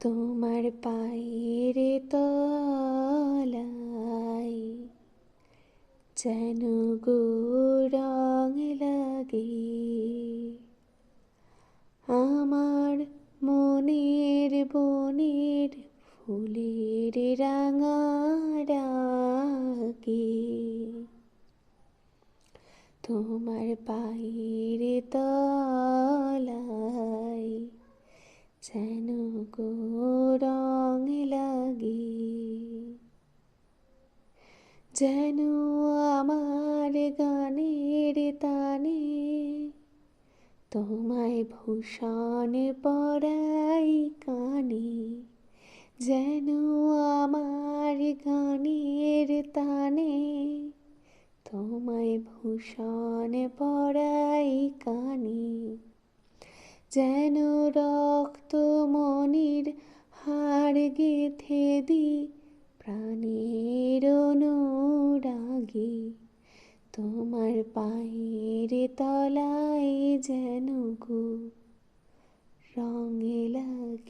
তোমার পায়ের তলায় যেন গো রং লাগে। আমার মনের বনের ফুলের রাঙা ডাকে। তোমার পায়ের তলায় যেন গো রং লাগে, যেন আমার গানের তানে তোমায় ভূষণ পরাই কানে, যেন আমার গানের তানে তোমায় ভূষণ পরাই কানে। যেন রক্ত মনির হাড় গেথে দি প্রাণের অনুরাগে। তোমার পায়ের তলায় যেন গো রঙে লাগে